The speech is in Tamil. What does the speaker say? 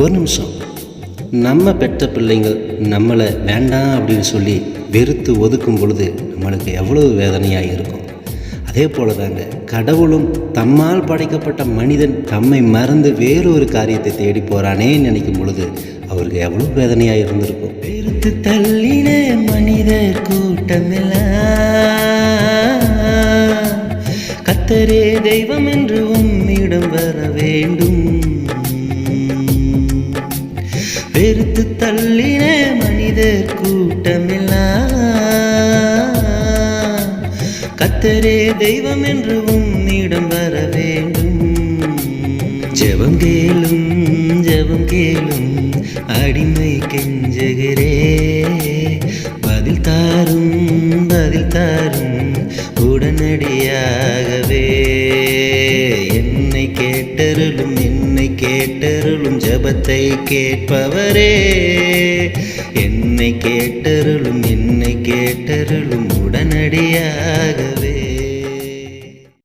ஒரு நிமிஷம். நம்ம பெற்ற பிள்ளைங்கள் நம்மளை வேண்டாம் அப்படின்னு சொல்லி வெறுத்து ஒதுக்கும் பொழுது நம்மளுக்கு எவ்வளவு வேதனையாக இருக்கும். அதே போல தாங்க கடவுளும் தம்மால் படைக்கப்பட்ட மனிதன் தம்மை மறந்து வேறொரு காரியத்தை தேடி போகிறானே நினைக்கும் பொழுது அவருக்கு எவ்வளோ வேதனையாக இருந்திருக்கும். வெறுத்து தள்ளின மனிதர் கூட்டமெல்லாம் கத்தரே தெய்வம் என்று உம்மிடம் வர வேண்டும். வெறுத்து தள்ளின மனிதர் கூட்டமெல்லாம் கத்தரே தெய்வம் என்று உம்மிடம் வர வேண்டும். ஜெபம் கேளும் ஜெபம் கேளும் அடிமை கெஞ்சுகிறே. பதில் தாரும் பதில் தாரும் உடனடியாகவே. ஜபத்தை கேட்பவரே. என்னை கேட்டருளும் என்னை கேட்டருளும் உடனடியாகவே.